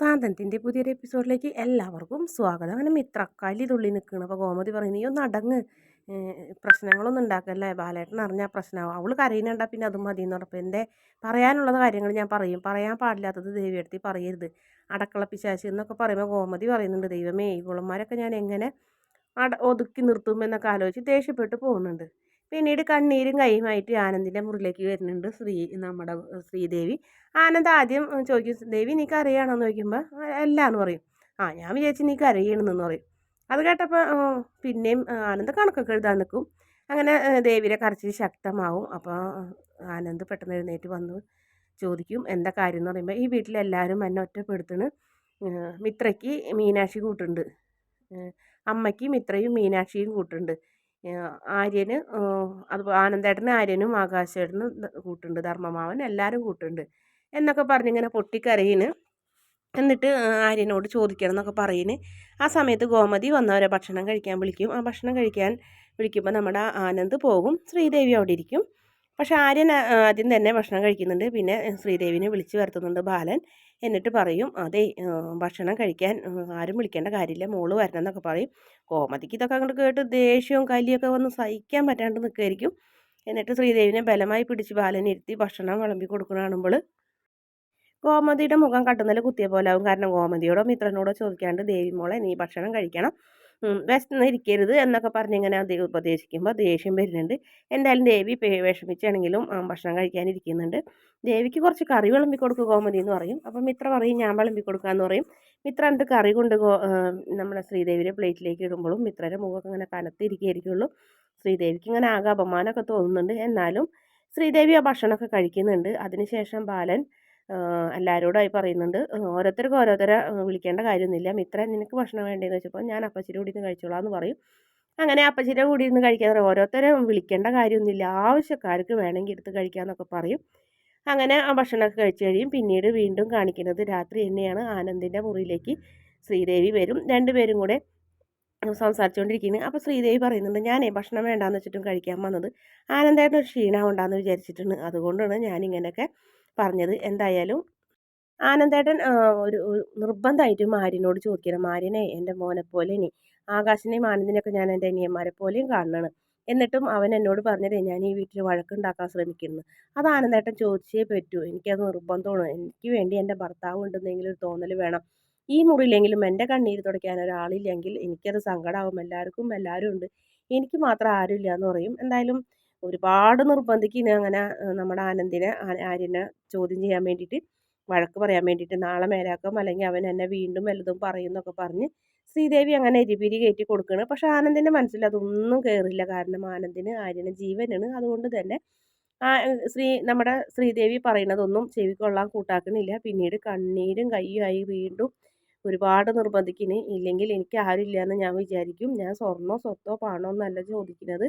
സാധനത്തിന്റെ പുതിയൊരു എപ്പിസോഡിലേക്ക് എല്ലാവർക്കും സ്വാഗതം. അങ്ങനെ മിത്രക്കാലി തുള്ളി നിൽക്കണം. അപ്പോൾ ഗോമതി പറയുന്നത് നീ ഒന്ന് അടങ്ങ്. പ്രശ്നങ്ങളൊന്നും ഉണ്ടാക്കല്ലേ? ബാലേട്ടൻ അറിഞ്ഞാൽ പ്രശ്നമാവും. അവൾ കരയുന്നുണ്ടാ പിന്നെ അതും മതി എന്ന് പറഞ്ഞപ്പോൾ എന്റെ പറയാനുള്ളത് കാര്യങ്ങൾ ഞാൻ പറയും. പറയാൻ പാടില്ലാത്തത് ദേവിയെടുത്തി പറയരുത്. അടക്കള പിശാശി എന്നൊക്കെ പറയുമ്പോൾ ഗോമതി പറയുന്നുണ്ട് ദൈവമേ ഈ ഇവളന്മാരൊക്കെ ഞാൻ എങ്ങനെ അട ഒതുക്കി നിർത്തുമെന്നൊക്കെ ആലോചിച്ച് ദേഷ്യപ്പെട്ട് പോകുന്നുണ്ട്. പിന്നീട് കണ്ണീരും കൈയുമായിട്ട് ആനന്ദിന്റെ മുറിലേക്ക് വരുന്നുണ്ട് ശ്രീ നമ്മുടെ ശ്രീദേവി. ആനന്ദ് ആദ്യം ചോദിക്കും ദേവി നീ കരയാണോന്ന് ചോദിക്കുമ്പോൾ അല്ല എന്ന് പറയും. ആ ഞാൻ വിചാരിച്ചു നീ കരയണമെന്ന് പറയും. അത് കേട്ടപ്പോൾ പിന്നെയും ആനന്ദ് കണക്കൊക്കെ എഴുതാൻ നിൽക്കും അങ്ങനെ ദേവിയുടെ കരച്ചിൽ ശക്തമാവും. അപ്പോൾ ആനന്ദ് പെട്ടെന്ന് എഴുന്നേറ്റ് വന്ന് ചോദിക്കും എന്താ കാര്യം? എന്ന് പറയുമ്പോൾ ഈ വീട്ടിലെല്ലാവരും എന്നെ ഒറ്റപ്പെടുത്തണ്. മിത്രയ്ക്ക് മീനാക്ഷി കൂട്ടുണ്ട്. അമ്മയ്ക്ക് മിത്രയും മീനാക്ഷിയും കൂട്ടുണ്ട്. ആര്യന് അത് ആനന്ദേട്ടന് ആര്യനും ആകാശേട്ടനും കൂട്ടുണ്ട്. ധർമ്മമാവൻ എല്ലാവരും കൂട്ടുണ്ട്. എന്നൊക്കെ പറഞ്ഞിങ്ങനെ പൊട്ടിക്കരയിന്. എന്നിട്ട് ആര്യനോട് ചോദിക്കണം എന്നൊക്കെ പറയുന്നു ആ സമയത്ത് ഗോമതി വന്നവരെ ഭക്ഷണം കഴിക്കാൻ വിളിക്കും. ആ ഭക്ഷണം കഴിക്കാൻ വിളിക്കുമ്പോൾ നമ്മുടെ ആനന്ദ് പോകും. ശ്രീദേവി അവിടെ ഇരിക്കും. പക്ഷെ ആര്യൻ ആദ്യം തന്നെ ഭക്ഷണം കഴിക്കുന്നുണ്ട്. പിന്നെ ശ്രീദേവിനെ വിളിച്ചു വരുത്തുന്നുണ്ട് ബാലൻ. എന്നിട്ട് പറയും അതെ ഭക്ഷണം കഴിക്കാൻ ആരും വിളിക്കേണ്ട കാര്യമില്ല. മോൾ വരണം എന്നൊക്കെ പറയും. കോമതിക്ക് ഇതൊക്കെ അങ്ങോട്ട് കേട്ട് ദേഷ്യവും കലിയൊക്കെ വന്ന് സഹിക്കാൻ പറ്റാണ്ട് നിൽക്കുമായിരിക്കും എന്നിട്ട് ശ്രീദേവിനെ ബലമായി പിടിച്ച് ബാലൻ ഇരുത്തി ഭക്ഷണം വിളമ്പി കൊടുക്കുന്ന കാണുമ്പോൾ ഗോമതിയുടെ മുഖം കട്ടുന്നതിൽ കുത്തിയ പോലെ ആവും. കാരണം ഗോമതിയോടോ മിത്രനോടോ ചോദിക്കാണ്ട് ദേവി മോളെ നീ ഭക്ഷണം കഴിക്കണം. വിശന്നിരിക്കരുത് എന്നൊക്കെ പറഞ്ഞിങ്ങനെ അദ്ദേഹം ഉപദേശിക്കുമ്പോൾ ദേഷ്യം വരുന്നുണ്ട്. എന്തായാലും ദേവി വിഷമിച്ചാണെങ്കിലും ഭക്ഷണം കഴിക്കാനിരിക്കുന്നുണ്ട്. ദേവിക്ക് കുറച്ച് കറി വിളമ്പി കൊടുക്കുക ഗോമതി എന്ന് പറയും. അപ്പം മിത്ര പറയും ഞാൻ വിളമ്പി കൊടുക്കാമെന്ന് പറയും. മിത്ര എന്നിട്ട് കറി കൊണ്ട് നമ്മുടെ ശ്രീദേവിയുടെ പ്ലേറ്റിലേക്ക് ഇടുമ്പോഴും മിത്രയുടെ മുഖമൊക്കെ ഇങ്ങനെ കനത്തിരിക്കുകയായിരിക്കുള്ളൂ. ശ്രീദേവിക്ക് ഇങ്ങനെ ആകെ അപമാനമൊക്കെ തോന്നുന്നുണ്ട്. എന്നാലും ശ്രീദേവി ആ ഭക്ഷണമൊക്കെ കഴിക്കുന്നുണ്ട്. അതിനുശേഷം ബാലൻ എല്ലാവരോടായി പറയുന്നുണ്ട്. ഓരോരുത്തർക്ക് ഓരോരുത്തരെ വിളിക്കേണ്ട കാര്യമൊന്നുമില്ല. മിത്ര നിനക്ക് ഭക്ഷണം വേണ്ടതെന്ന് വെച്ചപ്പോൾ ഞാൻ അപ്പച്ചിയുടെ കൂടി ഇരുന്ന് കഴിച്ചോളാം എന്ന് പറയും. അങ്ങനെ അപ്പച്ചിയുടെ കൂടി ഇരുന്ന് കഴിക്കാൻ ഓരോരുത്തരെ വിളിക്കേണ്ട കാര്യമൊന്നുമില്ല. ആവശ്യക്കാർക്ക് വേണമെങ്കിൽ എടുത്ത് കഴിക്കാമെന്നൊക്കെ പറയും. അങ്ങനെ ആ ഭക്ഷണമൊക്കെ കഴിച്ചു കഴിയും. പിന്നീട് വീണ്ടും കാണിക്കുന്നത് രാത്രി തന്നെയാണ്. ആനന്ദിന്റെ മുറിയിലേക്ക് ശ്രീദേവി വരും. രണ്ടുപേരും കൂടെ സംസാരിച്ചുകൊണ്ടിരിക്കുന്നത് അപ്പോൾ ശ്രീദേവി പറയുന്നുണ്ട് ഞാനേ ഭക്ഷണം വേണ്ടാന്ന് വെച്ചിട്ടും കഴിക്കാൻ വന്നത് ആനന്ദമായിട്ട് ഒരു ക്ഷീണം ഉണ്ടാന്ന് വിചാരിച്ചിട്ടുണ്ട്. അതുകൊണ്ടാണ് ഞാനിങ്ങനെയൊക്കെ പറഞ്ഞത്. എന്തായാലും ആനന്ദേട്ടൻ ഒരു നിർബന്ധമായിട്ട് മാര്യനോട് ചോദിക്കണം. മാര്യനെ എന്റെ മോനെ പോലെ ഇനി ആകാശിനെയും ആനന്ദിനെയൊക്കെ ഞാൻ എന്റെ അനിയന്മാരെ പോലെയും കാണണം എന്നിട്ടും അവൻ എന്നോട് പറഞ്ഞത് ഞാൻ ഈ വീട്ടിൽ വഴക്കുണ്ടാക്കാൻ ശ്രമിക്കുന്നു. അത് ആനന്ദേട്ടൻ ചോദിച്ചേ പറ്റൂ. എനിക്കത് നിർബന്ധമാണ്. എനിക്ക് വേണ്ടി എന്റെ ഭർത്താവ് ഉണ്ടെന്നെങ്കിലും ഒരു തോന്നൽ വേണം. ഈ മുറിയിലെങ്കിലും എന്റെ കണ്ണീര് തുടയ്ക്കാൻ ഒരാളില്ലെങ്കിൽ എനിക്കത് സങ്കടമാകും എല്ലാവർക്കും എല്ലാവരും ഉണ്ട്. എനിക്ക് മാത്രം ആരുമില്ല എന്ന് പറയും. എന്തായാലും ഒരുപാട് നിർബന്ധിക്കുന്നു അങ്ങനെ നമ്മുടെ ആനന്ദിനെ ആര്യനെ ചോദ്യം ചെയ്യാൻ വേണ്ടിയിട്ട് വഴക്ക് പറയാൻ വേണ്ടിയിട്ട് നാളെ മേലാക്കും അല്ലെങ്കിൽ അവൻ എന്നെ വീണ്ടും വല്ലതും പറയുന്നൊക്കെ പറഞ്ഞ് ശ്രീദേവി അങ്ങനെ എരിപിരി കയറ്റി കൊടുക്കുകയാണ് പക്ഷേ ആനന്ദിന്റെ മനസ്സിൽ അതൊന്നും കയറില്ല കാരണം ആനന്ദിന് ആര്യന് ജീവനാണ്. അതുകൊണ്ട് തന്നെ ആ ശ്രീ നമ്മുടെ ശ്രീദേവി പറയുന്നതൊന്നും ചെവിക്കൊള്ളാൻ കൂട്ടാക്കണില്ല. പിന്നീട് കണ്ണീരും കയ്യുമായി വീണ്ടും ഒരുപാട് നിർബന്ധിക്കുന്നു ഇല്ലെങ്കിൽ എനിക്ക് ആരില്ല എന്ന് ഞാൻ വിചാരിക്കും. ഞാൻ സ്വർണോ സ്വത്തോ പാണോ എന്നല്ല ചോദിക്കുന്നത്.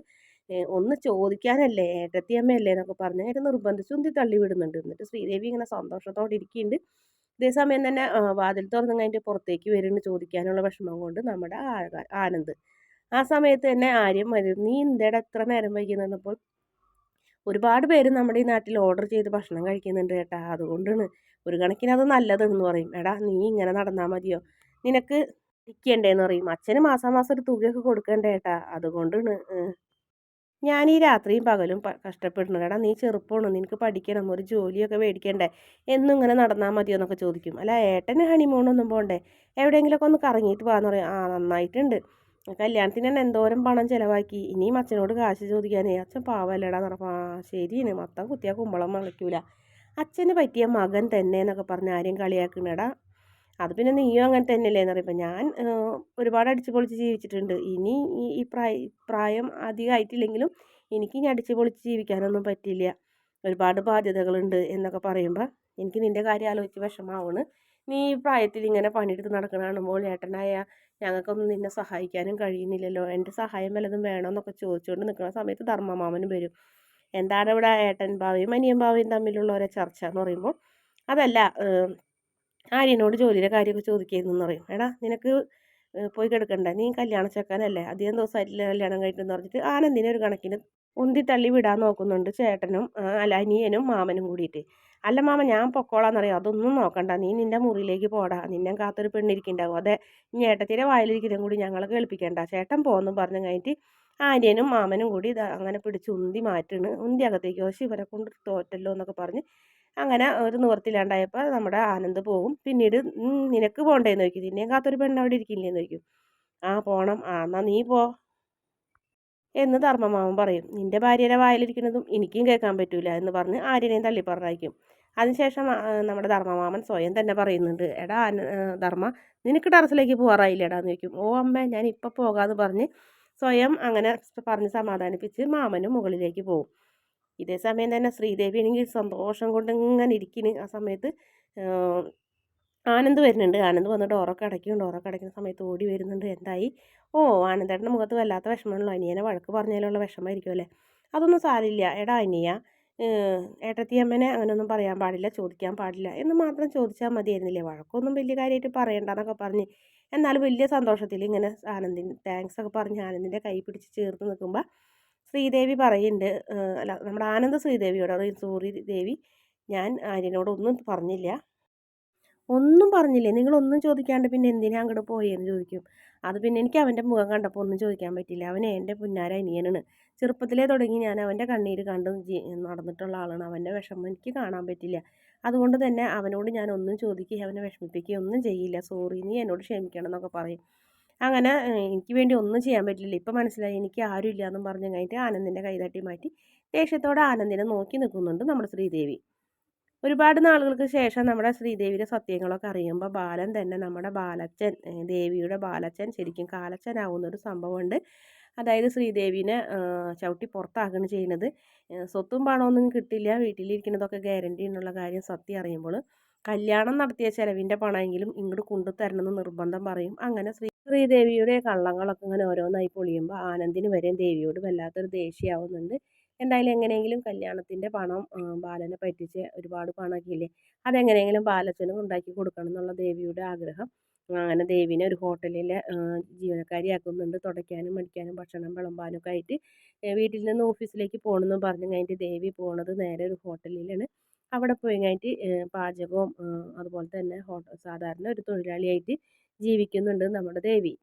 ഒന്ന് ചോദിക്കാനല്ലേ ഏട്ടത്തിയമ്മയല്ലേ എന്നൊക്കെ പറഞ്ഞ് അതിനെ നിർബന്ധിച്ച് ഉന്തി തള്ളി വിടുന്നുണ്ട് എന്നിട്ട് ശ്രീദേവി ഇങ്ങനെ സന്തോഷത്തോടെ ഇരിക്കുന്നുണ്ട് ഇതേസമയം തന്നെ വാതിൽ തുറന്നു അതിന്റെ പുറത്തേക്ക് വരുന്നു ചോദിക്കാനുള്ള വിഷമം കൊണ്ട് നമ്മുടെ ആനന്ദ്. ആ സമയത്ത് തന്നെ ആര്യം വരും. നീ എന്തേട എത്ര നേരം വൈകുന്നപ്പോൾ ഒരുപാട് പേര് നമ്മുടെ ഈ നാട്ടിൽ ഓർഡർ ചെയ്ത് ഭക്ഷണം കഴിക്കുന്നുണ്ട് കേട്ടാ അതുകൊണ്ടാണ്. ഒരു കണക്കിന് അത് നല്ലതെന്ന് പറയും. എടാ നീ ഇങ്ങനെ നടന്നാൽ മതിയോ? നിനക്ക് നിൽക്കേണ്ടേന്ന് പറയും. അച്ഛന് മാസാമാസം മാസം ഒരു തുകയൊക്കെ കൊടുക്കണ്ടേ ഏട്ടാ. അതുകൊണ്ടാണ് ഞാൻ ഈ രാത്രിയും പകലും കഷ്ടപ്പെടുന്നു എടാ നീ ചെറുപ്പമാണ്? നിനക്ക് പഠിക്കണം ഒരു ജോലിയൊക്കെ മേടിക്കണ്ടേ? എന്നും ഇങ്ങനെ നടന്നാൽ മതിയോ എന്നൊക്കെ ചോദിക്കും. അല്ല ഏട്ടന് ഹണിമൂണൊന്നും പോകണ്ടേ എവിടെയെങ്കിലുമൊക്കെ ഒന്ന് കറങ്ങിയിട്ട് പോകാന്ന് പറയും. ആ നന്നായിട്ടുണ്ട്. കല്യാണത്തിന് തന്നെ എന്തോരം പണം ചിലവാക്കി. ഇനിയും അച്ഛനോട് കാശ് ചോദിക്കാനേ. അച്ഛൻ പാവല്ലടാന്ന് പറഞ്ഞപ്പോൾ ആ ശരിയാണ്. മൊത്തം കുത്തിയാൽ കുമ്പളം മുളയ്ക്കൂല. അച്ഛന് പറ്റിയ മകൻ തന്നെ എന്നൊക്കെ പറഞ്ഞ് ആരെയും കളിയാക്കണടാ. അത് പിന്നെ നീയും അങ്ങനെ തന്നെയല്ലേ എന്ന് പറയുമ്പോൾ ഞാൻ ഒരുപാട് അടിച്ചു പൊളിച്ച് ജീവിച്ചിട്ടുണ്ട്. ഇനി ഈ പ്രായ പ്രായം അധികമായിട്ടില്ലെങ്കിലും എനിക്ക് ഇനി അടിച്ചു പൊളിച്ച് ജീവിക്കാനൊന്നും പറ്റില്ല. ഒരുപാട് ബാധ്യതകളുണ്ട് എന്നൊക്കെ പറയുമ്പോൾ എനിക്ക് നിന്റെ കാര്യം ആലോചിച്ച് വിഷമാവാണ്. നീ ഈ പ്രായത്തിൽ ഇങ്ങനെ പണിയെടുത്ത് നടക്കുന്ന കാണുമ്പോൾ ഏട്ടനായ ഞങ്ങൾക്കൊന്നും നിന്നെ സഹായിക്കാനും കഴിയുന്നില്ലല്ലോ. എന്റെ സഹായം വല്ലതും വേണമെന്നൊക്കെ ചോദിച്ചുകൊണ്ട് നിൽക്കുന്ന സമയത്ത് ധർമ്മമാമനും വരും. എന്താണ് ഇവിടെ ഏട്ടൻ ഭാവിയും അനിയൻ ഭാവിയും തമ്മിലുള്ള ഓരോ ചർച്ച എന്ന് പറയുമ്പോൾ അതല്ല ആര്യനോട് ജോലിയുടെ കാര്യമൊക്കെ ചോദിക്കുന്നു പറയും. എടാ നിനക്ക് പോയി കിടക്കണ്ട. നീ കല്യാണ ചെക്കാനല്ലേ? അധികം ദിവസമായിട്ടില്ല കല്യാണം കഴിഞ്ഞിട്ടെന്ന് പറഞ്ഞിട്ട് ആനന്ദിനെ ഒരു കണക്കിന് ഉന്തി തള്ളി വിടാൻ നോക്കുന്നുണ്ട് ചേട്ടനും അല്ല അനിയനും മാമനും കൂടിയിട്ട്. അല്ല മാമ ഞാൻ പൊക്കോളാന്നറിയാം. അതൊന്നും നോക്കണ്ട. നീ നിന്റെ മുറിയിലേക്ക് പോടാ. നിന്നെ കാത്തൊരു പെണ്ണിരിക്കുന്നുണ്ടാവും അതെ ഇനി ഏട്ടത്തിന്റെ വായിലിരിക്കുന്നതും കൂടി ഞങ്ങളെ കേൾപ്പിക്കേണ്ട. ചേട്ടൻ പോകുന്നു പറഞ്ഞു കഴിഞ്ഞിട്ട് ആര്യനും മാമനും കൂടി അങ്ങനെ പിടിച്ച് ഉന്തി മാറ്റണ്. ഉന്തി അകത്തേക്ക് പക്ഷേ ഇവരെ കൊണ്ട് തോറ്റല്ലോ എന്നൊക്കെ പറഞ്ഞ് അങ്ങനെ ഒരു നിവർത്തില്ലാണ്ടായപ്പോൾ നമ്മുടെ ആനന്ദ് പോകും പിന്നീട് നിനക്ക് പോകണ്ടേന്ന് ചോദിക്കും. നിന്നെയും കാത്തൊരു പെണ്ണ് അവിടെ ഇരിക്കില്ലേന്ന് ചോദിക്കും. ആ പോണം. ആ എന്നാൽ നീ പോ. എന്ന് ധർമ്മമാവൻ പറയും. നിന്റെ ഭാര്യയുടെ വായിലിരിക്കുന്നതും എനിക്കും കേൾക്കാൻ പറ്റൂല എന്ന് പറഞ്ഞ് ആര്യനെയും തള്ളി അതിനുശേഷം നമ്മുടെ ധർമ്മമാമൻ സ്വയം തന്നെ പറയുന്നുണ്ട്. എടാ ധർമ്മ നിനക്ക് ടെറസിലേക്ക് പോകാറായില്ലേടാ എന്ന് ചോദിക്കും. ഓ അമ്മ ഞാൻ ഇപ്പം പോകാമെന്ന് പറഞ്ഞ് സ്വയം അങ്ങനെ പറഞ്ഞ് സമാധാനിപ്പിച്ച് മാമനും മുകളിലേക്ക് പോകും ഇതേ സമയം തന്നെ ശ്രീദേവി എനിക്ക് സന്തോഷം കൊണ്ട് ഇങ്ങനെ ഇരിക്കുന്നു ആ സമയത്ത് ആനന്ദ് വരുന്നുണ്ട്. ആനന്ദ് വന്ന് ഡോറൊക്കെ അടയ്ക്കും ഡോറൊക്കെ അടയ്ക്കുന്ന സമയത്ത് ഓടി വരുന്നുണ്ട്. എന്തായി? ഓ ആനന്ദേട്ടന്റെ മുഖത്ത് വല്ലാത്ത വിഷമമാണല്ലോ. അനിയനെ വഴക്ക് പറഞ്ഞാലുള്ള വിഷമമായിരിക്കും അല്ലേ? അതൊന്നും സാരില്ല. എടാ അനിയ ഏട്ടത്തിയമ്മനെ അങ്ങനെയൊന്നും പറയാൻ പാടില്ല ചോദിക്കാൻ പാടില്ല എന്ന് മാത്രം ചോദിച്ചാൽ മതിയായിരുന്നില്ലേ? വഴക്കൊന്നും വലിയ കാര്യമായിട്ട് പറയണ്ടെന്നൊക്കെ പറഞ്ഞ് എന്നാലും വലിയ സന്തോഷത്തിൽ ഇങ്ങനെ ആനന്ദിന് താങ്ക്സ് ഒക്കെ പറഞ്ഞ് ആനന്ദിന്റെ കൈ പിടിച്ച് ചേർത്ത് നിൽക്കുമ്പോൾ ശ്രീദേവി പറയുന്നുണ്ട് അല്ല നമ്മുടെ ആനന്ദ ശ്രീദേവിയോട് സൂറി ദേവി ഞാൻ ആര്യനോടൊന്നും പറഞ്ഞില്ല. ഒന്നും പറഞ്ഞില്ലേ. നിങ്ങളൊന്നും ചോദിക്കാണ്ട് പിന്നെ എന്തിനാ അങ്ങോട്ട് പോയെന്ന് ചോദിക്കും. അത് പിന്നെ എനിക്ക് അവന്റെ മുഖം കണ്ടപ്പോൾ ഒന്നും ചോദിക്കാൻ പറ്റില്ല. അവൻ എന്റെ പുന്നാര അനിയനാണ്. ചെറുപ്പത്തിലേ തുടങ്ങി ഞാൻ അവന്റെ കണ്ണീര് കണ്ട് നടന്നിട്ടുള്ള ആളാണ്. അവന്റെ വിഷമം എനിക്ക് കാണാൻ പറ്റില്ല. അതുകൊണ്ട് തന്നെ അവനോട് ഞാൻ ഒന്നും ചോദിക്കുകയും അവനെ വിഷമിപ്പിക്കുകയും ഒന്നും ചെയ്യില്ല. സോറി നീ എന്നോട് ക്ഷമിക്കണം എന്നൊക്കെ പറയും. അങ്ങനെ എനിക്ക് വേണ്ടി ഒന്നും ചെയ്യാൻ പറ്റില്ല. ഇപ്പം മനസ്സിലായി എനിക്ക് ആരും ഇല്ല എന്നും പറഞ്ഞു കഴിഞ്ഞിട്ട് ആനന്ദിന്റെ കൈതട്ടി മാറ്റി ദേഷ്യത്തോടെ ആനന്ദിനെ നോക്കി നിൽക്കുന്നുണ്ട് നമ്മുടെ ശ്രീദേവി. ഒരുപാട് നാളുകൾക്ക് ശേഷം നമ്മുടെ ശ്രീദേവിയുടെ സത്യങ്ങളൊക്കെ അറിയുമ്പോൾ ബാലൻ തന്നെ നമ്മുടെ ബാലച്ചൻ ദേവിയുടെ ബാലച്ചൻ ശരിക്കും കാലച്ചനാവുന്ന ഒരു സംഭവമുണ്ട്. അതായത് ശ്രീദേവിനെ ചവിട്ടി പുറത്താക്കുകയാണ് ചെയ്യുന്നത്. സ്വത്തും പണമൊന്നും കിട്ടില്ല വീട്ടിലിരിക്കുന്നതൊക്കെ ഗ്യാരണ്ടി എന്നുള്ള കാര്യം സത്യം അറിയുമ്പോൾ കല്യാണം നടത്തിയ ചിലവിന്റെ പണമെങ്കിലും ഇങ്ങോട്ട് കൊണ്ടുതരണമെന്ന് നിർബന്ധം പറയും. അങ്ങനെ ശ്രീ ശ്രീദേവിയുടെ കള്ളങ്ങളൊക്കെ ഇങ്ങനെ ഓരോന്നായി പൊളിയുമ്പോൾ ആനന്ദിന് വരെയും ദേവിയോട് വല്ലാത്തൊരു ദേഷ്യമാവുന്നുണ്ട്. എന്തായാലും എങ്ങനെയെങ്കിലും കല്യാണത്തിന്റെ പണം ബാലനെ പറ്റിച്ച് ഒരുപാട് പണമൊക്കെ ഇല്ലേ അതെങ്ങനെയെങ്കിലും ബാലച്ചനും ഉണ്ടാക്കി കൊടുക്കണം എന്നുള്ള ദേവിയുടെ ആഗ്രഹം. അങ്ങനെ ദേവിനെ ഒരു ഹോട്ടലിലെ ജീവനക്കാരിയാക്കുന്നുണ്ട്. തുടയ്ക്കാനും മടിക്കാനും ഭക്ഷണം വിളമ്പാനും ഒക്കെ ആയിട്ട് വീട്ടിൽ നിന്ന് ഓഫീസിലേക്ക് പോകണമെന്ന് പറഞ്ഞു കഴിഞ്ഞിട്ട് ദേവി പോണത് നേരെ ഒരു ഹോട്ടലിലാണ്. അവിടെ പോയി കഴിഞ്ഞിട്ട് പാചകവും അതുപോലെ തന്നെ സാധാരണ ഒരു തൊഴിലാളിയായിട്ട് ജീവിക്കുന്നുണ്ട് നമ്മുടെ ദേവി.